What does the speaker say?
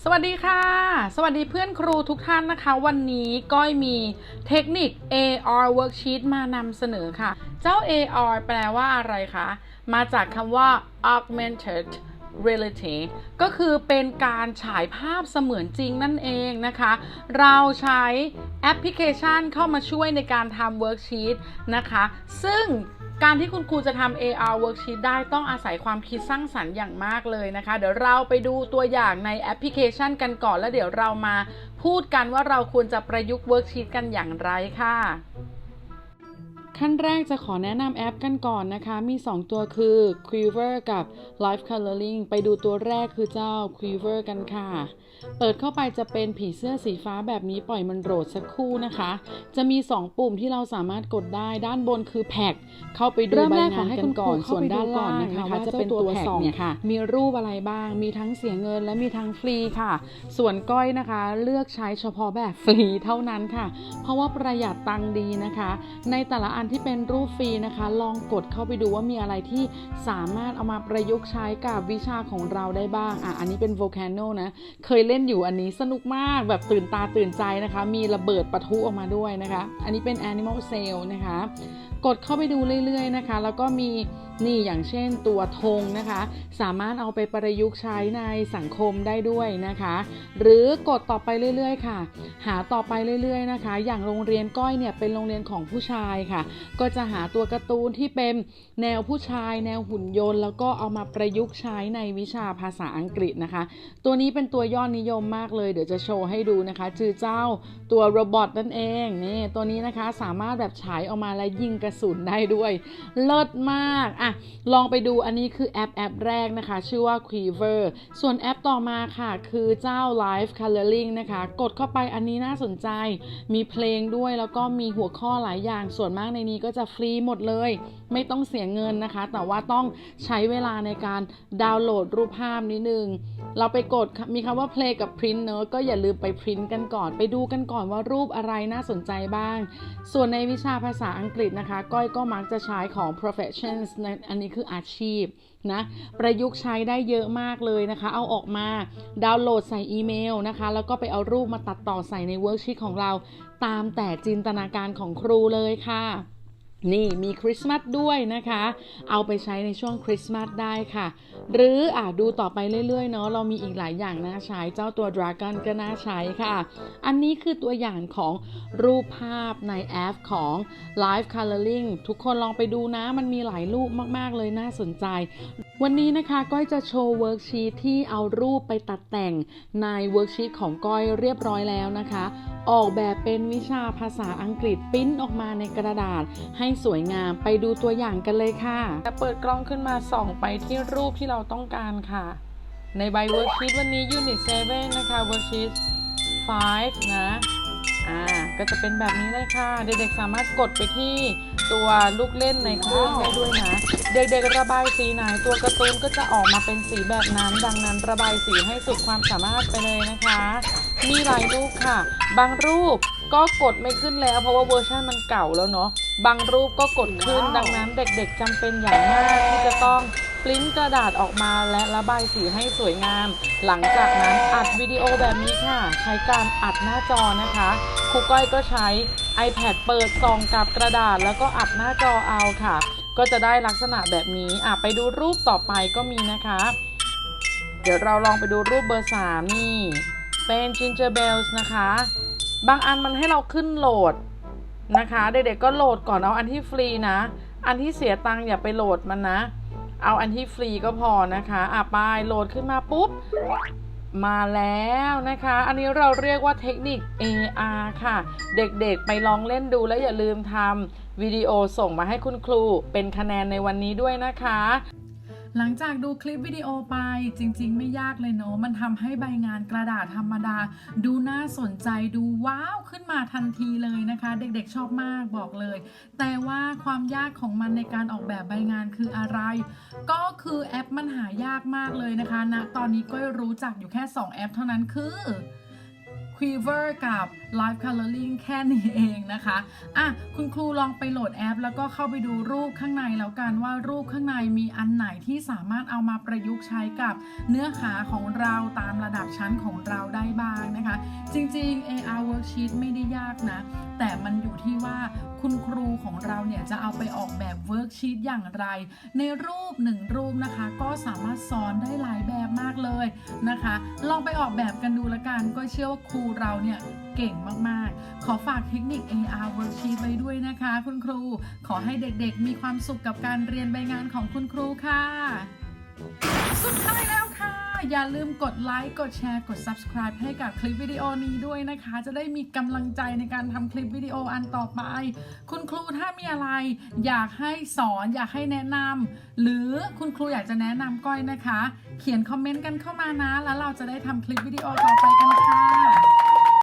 สวัสดีค่ะ สวัสดีเพื่อนครูทุกท่านนะคะ วันนี้ก้อยมีเทคนิค AR worksheet มานำเสนอค่ะ เจ้า AR แปลว่าอะไรคะ มาจากคำว่า augmented reality ก็คือเป็นการฉายภาพเสมือนจริงนั่นเองนะคะ เราใช้แอปพลิเคชันเข้ามาช่วยในการทำ worksheet นะคะ ซึ่งการที่คุณครูจะทำ AR worksheet ได้ต้องอาศัยความคิดสร้างสรรค์อย่างมากเลยนะคะ เดี๋ยวเราไปดูตัวอย่างในแอปพลิเคชันกันก่อนแล้วเดี๋ยวเรามาพูดกันว่าเราควรจะประยุกต์ worksheet กันอย่างไรค่ะ ขั้นแรกจะขอแนะนำแอปกันก่อนนะคะ มี 2 ตัวคือ Quiver กับ Live Coloring ไปดูตัวแรกคือเจ้า Quiver กันค่ะ เปิดเข้าไปจะเป็นผีเสื้อสีฟ้าแบบนี้ปล่อยมันโหลดสักครู่นะคะ จะมี 2 ปุ่มที่เราสามารถกดได้ด้านบนคือแพ็กเข้าไปดูเริ่มใบแรกงาขอนให้กัคุนณก่อนครูส่วนเข้าไปด้านดูล่างก่อนนะคะนะคะว่าว่าจะเจ้าเป็นตัวตัวแพ็กแพ็กเนี่เนี่ยยค่ะมีรูปอะไรบ้าง มีทั้งเสียเงินและมีทั้งฟรีค่ะ ส่วนก้อยนะคะ เลือกใช้เฉพาะแบบฟรีเท่านั้นค่ะ เพราะว่าประหยัดตังค์ดีนะคะ ในแต่ละอันที่เป็นรูปฟรีนะคะ ลองกดเข้าไปดูว่ามีอะไรที่สามารถเอามาประยุกต์ใช้กับวิชาของเราได้บ้างอะอันนี้เป็น volcano นะ เคยเล่นอยู่อันนี้สนุกมากแบบตื่นตาตื่นใจนะคะ มีระเบิดปะทุออกมาด้วยนะคะ อันนี้เป็น animal cell นะคะ กดเข้าไปดูเรื่อยๆนะคะ แล้วก็มีนี่อย่างเช่นตัวธงนะคะ สามารถเอาไปประยุกต์ใช้ในสังคมได้ด้วยนะคะ หรือกดต่อไปเรื่อยๆ ค่ะ หาต่อไปเรื่อยๆนะคะ อย่างโรงเรียนก้อยเนี่ยเป็นโรงเรียนของผู้ชายค่ะ ก็จะหาตัวการ์ตูนที่เป็นแนวผู้ชาย แนวหุ่นยนต์ แล้วก็เอามาประยุกต์ใช้ในวิชาภาษาอังกฤษนะคะ ตัวนี้เป็นตัวยอดนิยมมากเลย เดี๋ยวจะโชว์ให้ดูนะคะจือเจ้าตัวโรบอทนั่นเองนี่ตัวนี้นะคะสามารถแบบฉายออกมาและยิงกระสุนได้ด้วย เลิศมากอะลองไปดูอันนี้คือแอปแอปแรกนะคะ ชื่อว่า Quiver ส่วนแอปต่อมาค่ะ คือเจ้า Live Coloring นะคะ กดเข้าไปอันนี้น่าสนใจ มีเพลงด้วยแล้วก็มีหัวข้อหลายอย่างส่วนมากในนี้ก็จะฟรีหมดเลย ไม่ต้องเสียเงินนะคะ แต่ว่าต้องใช้เวลาในการดาวน์โหลดรูปภาพนิดนึง เราไปกดมีคำว่า play กับ print เนอะก็อย่าลืมไป print กันก่อน ไปดูกันก่อนว่ารูปอะไรน่าสนใจบ้าง ส่วนในวิชาภาษาอังกฤษนะคะ ก้อยก็มักจะใช้ของ professions ในอันนี้คืออาชีพนะประยุกต์ใช้ได้เยอะมากเลยนะคะ เอาออกมาดาวน์โหลดใส่อีเมลนะคะ แล้วก็ไปเอารูปมาตัดต่อใส่ในเวิร์กชีตของเรา ตามแต่จินตนาการของครูเลยค่ะ นี่มีคริสต์มาสด้วยนะคะ เอาไปใช้ในช่วงคริสต์มาสได้ค่ะ หรืออะดูต่อไปเรื่อยๆเนาะเรามีอีกหลายอย่างน่าใช้เจ้าตัว Dragon ก็น่าใช้ค่ะ อันนี้คือตัวอย่างของรูปภาพในแอปของ Live Coloring ทุกคนลองไปดูนะ มันมีหลายรูปมากๆเลยน่าสนใจ วันนี้นะคะก้อยจะโชว์เวิร์กชีตที่เอารูปไปตัดแต่งในเวิร์กชีตของก้อยเรียบร้อยแล้วนะคะออกแบบเป็นวิชาภาษาอังกฤษปริ้นออกมาในกระดาษ ให้สวยงามไปดูตัวอย่างกันเลยค่ะเปิดกล้องขึ้นมาส่องไปที่รูปที่เราต้องการค่ะ ในใบเวิร์กชีตวันนี้ Unit 7นะคะเวิร์กชีต5 นะ อ่า ก็จะเป็นแบบนี้เลยค่ะ เด็กๆสามารถกดไปที่ตัวลูกเล่นในเครื่องได้ด้วยนะ เด็กๆระบายสีไหนตัวการ์ตูนก็จะออกมาเป็นสีแบบนั้น ดังนั้นระบายสีให้สุดความสามารถไปเลยนะคะ มีหลายรูปค่ะ บางรูปก็กดไม่ขึ้นแล้ว เพราะว่าเวอร์ชันมันเก่าแล้วเนาะ บางรูปก็กดขึ้น ดังนั้นเด็กๆจำเป็นอย่างมากที่จะต้องปริ้นกระดาษออกมาและระบายสีให้สวยงาม หลังจากนั้นอัดวิดีโอแบบนี้ค่ะ ใช้การอัดหน้าจอนะคะครูก้อยก็ใช้ iPad เปิดส่องกับกระดาษ แล้วก็อัดหน้าจอเอาค่ะ ก็จะได้ลักษณะแบบนี้อะไปดูรูปต่อไปก็มีนะคะ เดี๋ยวเราลองไปดูรูปเบอร์3นี่ เป็น Ginger Bells นะคะ บางอันมันให้เราขึ้นโหลดนะคะ เด็กๆก็โหลดก่อนเอาอันที่ฟรีนะ อันที่เสียตังค์อย่าไปโหลดมันนะ เอาอันที่ฟรีก็พอนะคะอะไปโหลดขึ้นมาปุ๊บ มาแล้วนะคะ อันนี้เราเรียกว่าเทคนิค AR ค่ะ เด็กๆไปลองเล่นดูแล้วอย่าลืมทำวิดีโอส่งมาให้คุณครูเป็นคะแนนในวันนี้ด้วยนะคะ หลังจากดูคลิปวิดีโอไปจริง ๆ ไม่ยากเลยเนาะมันทำให้ใบงานกระดาษธรรมดา ดูน่าสนใจดูว้าวขึ้นมาทันทีเลยนะคะ เด็กๆชอบมากบอกเลย แต่ว่าความยากของมันในการออกแบบใบงานคืออะไร ก็คือแอปมันหายากมากเลยนะคะณนะตอนนี้ก็รู้จักอยู่แค่ 2 แอปเท่านั้นคือ Quiver กับ Live Coloring แค่นี้เองนะคะอะคุณครูลองไปโหลดแอป แล้วก็เข้าไปดูรูปข้างในแล้วกันว่ารูปข้างในมีอันไหนที่สามารถเอามาประยุกต์ใช้กับเนื้อหาของเราตามระดับชั้นของเราได้บ้างนะคะ จริง ๆ AR worksheet ไม่ได้ยากนะ แต่มันอยู่ที่ว่าคุณครูของเราเนี่ยจะเอาไปออกแบบเวิร์กชีตอย่างไร ในรูปหนึ่งรูปนะคะ ก็สามารถสอนได้หลายแบบมากเลยนะคะ ลองไปออกแบบกันดูละกันก็เชื่อว่าครูเราเนี่ยเก่งมาก ๆ ขอฝากเทคนิค AR worksheet ไว้ด้วยนะคะ คุณครู ขอให้เด็กๆ มีความสุขกับการเรียนใบงานของคุณครูค่ะ สุดท้ายแล้วค่ะ อย่าลืมกดไลค์ กดแชร์ กด subscribe ให้กับคลิปวิดีโอนี้ด้วยนะคะ จะได้มีกำลังใจในการทำคลิปวิดีโออันต่อไป คุณครูถ้ามีอะไร อยากให้สอนอยากให้แนะนำหรือคุณครูอยากจะแนะนำก้อยนะคะ เขียนคอมเมนต์กันเข้ามานะ แล้วเราจะได้ทำคลิปวิดีโอต่อไปกันค่ะ